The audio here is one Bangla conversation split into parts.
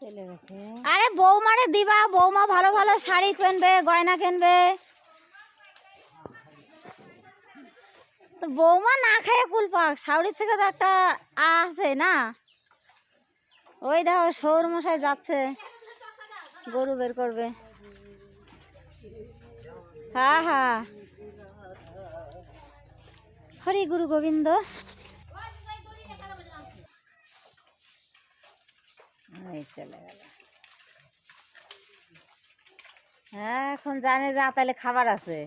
চলে গেছে। আরে বৌমারে দিবা, বৌমা ভালো ভালো শাড়ি কিনবে, গয়না কিনবে? তো বৌমা না খায় কুল পাক শাড়ির থেকে তো একটা আছে না? ওই দেখো সৌর মশাই যাচ্ছে, গরু বের করবে। হ্যাঁ হ্যাঁ হরি গুরু গোবিন্দ। এই চলে গেল। হ্যাঁ এখন জানে যা, তাহলে খাবার আছে।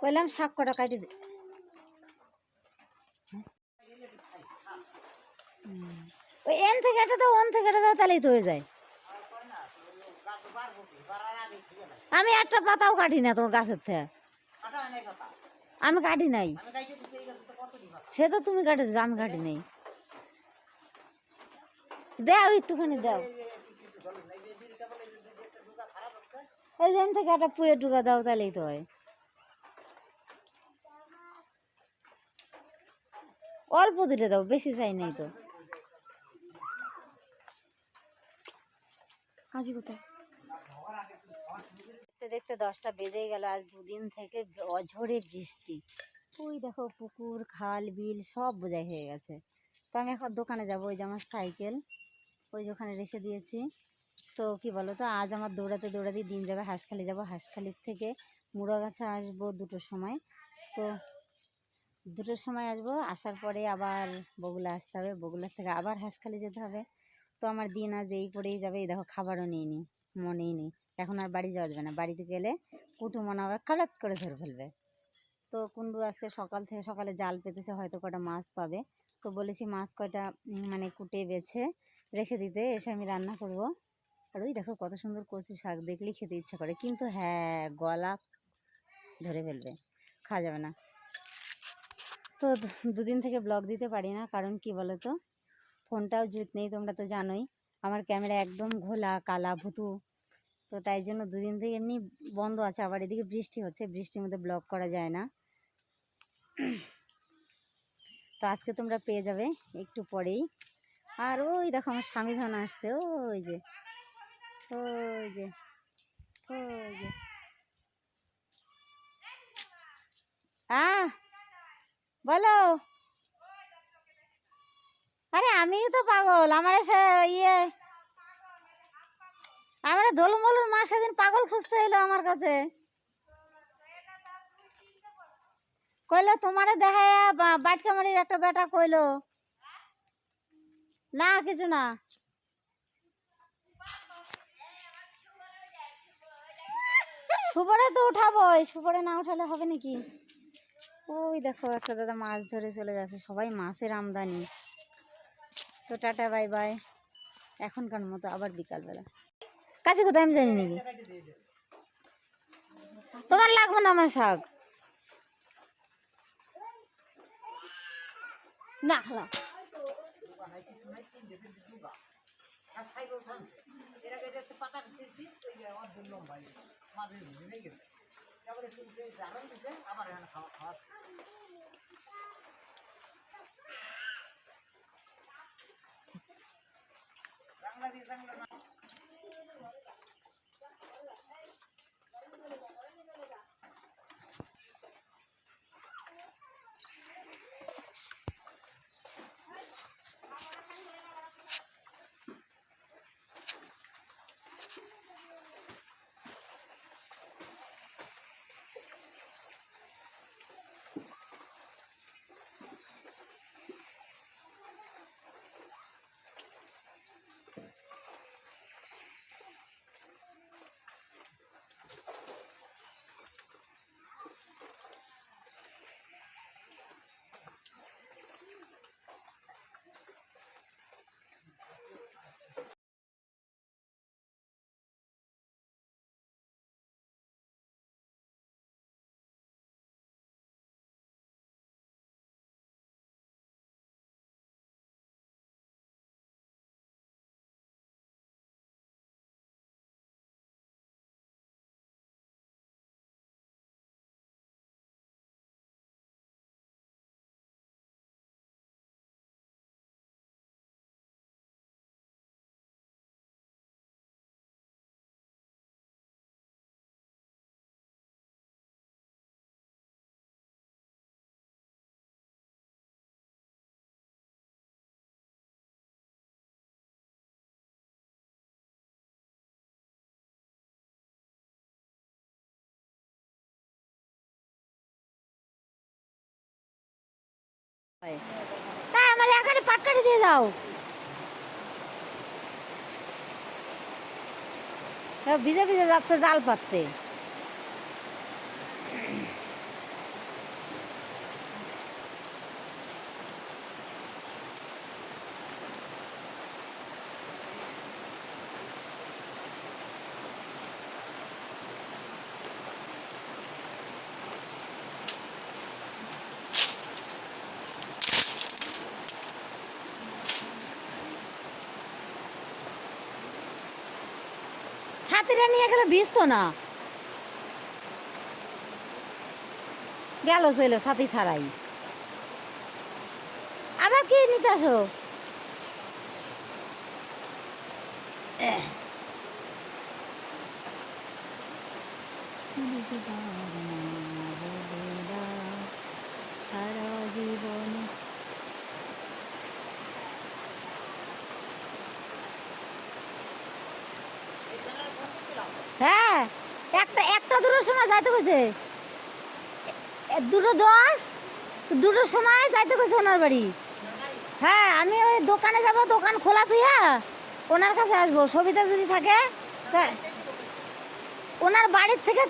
কইলাম শাক কটা কাটি দে। ওই এন থেকে এটা তো ওন থেকে এটা দাও, তাহলেই তো হয়ে যায়। আমি একটা পাতাও কাটি না তোমার গাছের থেকে। আমি কাটি নাই। সে তো তুমি কাটি আমি কাটি নাই। দাও একটুখানি দাও। এই যেন থেকে একটা পুয়ে টুকা দাও তাহলেই তো হয়। অল্প দিলে দাও বেশি চাই নাই তো। কাজী কোথায়? দেখতে দেখতে দশটা বেজে গেল, আজ দুদিন থেকে অঝরে বৃষ্টি। ওই দেখো পুকুর, খাল, বিল সব বোঝাই হয়ে গেছে। তো আমি এখন দোকানে যাব, ওই যে আমার সাইকেল, ওই যে ওখানে রেখে দিয়েছি। তো কি বলো তো আজ আমার দৌড়াতে দৌড়াতে দিন যাবে, হাঁসখালি যাব। হাঁসখালির থেকে মুড়াগাছা আসব দুটোর সময়। তো দুটোর সময় আসব, আসার পরে আবার বগুলা আসতে হবে। বগুলার থেকে আবার হাঁসখালি যেতে হবে। তো আমার দিন আজ এই করেই যাবে। এই দেখো খাবারও নিইনি, মনেই নেই। এখন আর বাড়ি যাওয়া যাবে না। বাড়িতে গেলে কুটু মনে হবে খালাত করে ধরে ফেলবে। তো কুন্ডু আজকে সকাল থেকে সকালে জাল পেতেছে, হয়তো কটা মাছ পাবে। তো বলেছি মাছ কয়টা মানে কুটে বেছে রেখে দিতে, এসে আমি রান্না করব। আর ওই দেখো কত সুন্দর কচু শাক, দেখলেই খেতে ইচ্ছা করে। কিন্তু হ্যাঁ গলা ধরে ফেলবে, খাওয়া যাবে না। তো দুদিন থেকে ব্লগ দিতে পারি না, কারণ কি বলো তো ফোনটাও জুত নেই, তোমরা তো জানোই। আমার ক্যামেরা একদম ঘোলা, কালা, ভুতু। তো তাই জন্য দুদিন থেকে এমনি বন্ধ আছে, আবার এদিকে বৃষ্টি হচ্ছে, বৃষ্টির মধ্যে ব্লক করা যায় না। তো আজকে তোমরা পেয়ে যাবে একটু পরেই। আর ওই দেখো আমার স্বামী ধন আসছে, ওই যে ওই যে ওই যে। আহ, বলো। আরে আমিও তো পাগল, আমার ইয়ে আমার দোলমলুর মা সেদিন পাগল খুঁজতে এলো আমার কাছে। কইলো, তোমারে দেখায় বাটকামারির একটা বেটা কইলো। না, কিছু না। সুপরে তো উঠাবো সুপরে না উঠালে হবে নাকি? ওই দেখো, একটা দাদা মাছ ধরে চলে যাচ্ছে সবাই মাছের আমদানি। তো টাটা, বাই বাই। এখনকার মতো আবার বিকালবেলা। কাছে কোথায় আমি জানি নাকি? তোমার লাগবো না আমার শাক। না খালা বাংলাদেশ বাংলা আমার এখানে পাটকাঠি দিয়ে দাও। হ্যাঁ, ভিজে ভিজে যাচ্ছে জাল পাততে। ছাতিটা নিয়ে গেলে ভিজতো না। গেল চলে ছাতি ছাড়াই। আবার কি নিতে আসো? সারা জীবনে হ্যাঁ একটা একটা দুটোর সময় যাইতে এ, দুটো দশ দুটোর সময় যাইতে কইছে ওনার বাড়ি। হ্যাঁ আমি ওই দোকানে যাব দোকান খোলা থুইয়া ওনার কাছে আসব। সবিতা যদি থাকে ওনার বাড়ির থেকে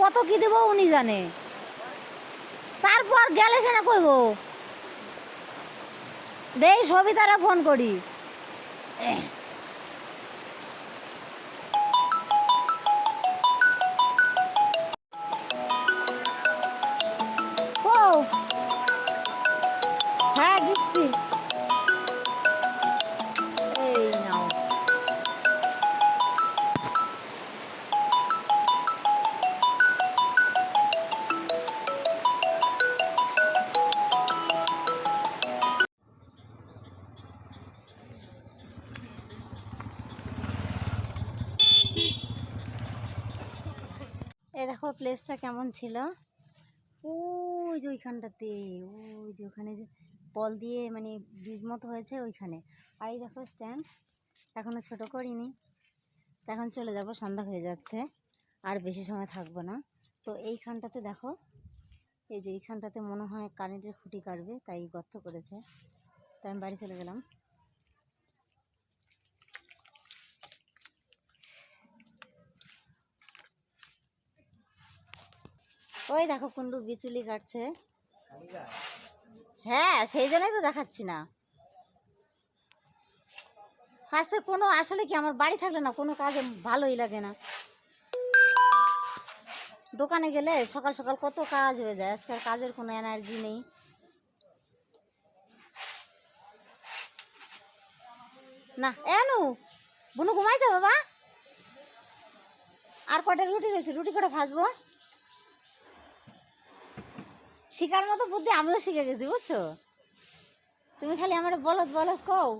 কত কি দেবো উনি জানে। তারপর গেলে সে না কইব। দেই সবিতারা ফোন করি। দেখো প্লেসটা কেমন ছিল? ওই যে ওইখানটাতে, ওই যে ওখানে যে বল দিয়ে মানে ব্রিজ মতো হয়েছে ওইখানে। আর এই দেখো স্ট্যান্ড এখনও ছোট করিনি। এখন চলে যাব, সন্ধ্যা হয়ে যাচ্ছে, আর বেশি সময় থাকব না। তো এইখানটাতে দেখো, এই যে এইখানটাতে মনে হয় কারেন্টের খুঁটি কাটবে, তাই গর্ত করেছে। তাই আমি বাড়ি চলে গেলাম। ওই দেখো কুন্ডু বিচুলি কাটছে। হ্যাঁ সেই জন্যই তো দেখাচ্ছি না। আজকে কোনো আসলে কি আমার বাড়ি থাকলে না কোনো কাজে ভালোই লাগে না? দোকানে গেলে সকাল সকাল কত কাজ হয়ে যায়, আজকে কাজের কোনো এনার্জি নেই। না এনু বুনু ঘুমাইছে বাবা? আর কটা রুটি রয়েছে? রুটি কটা ভাজবো? শিকার মতো বুদ্ধি আমিও শিখে গেছি বুঝছ? তুমি খালি আমার বলত বলত কও।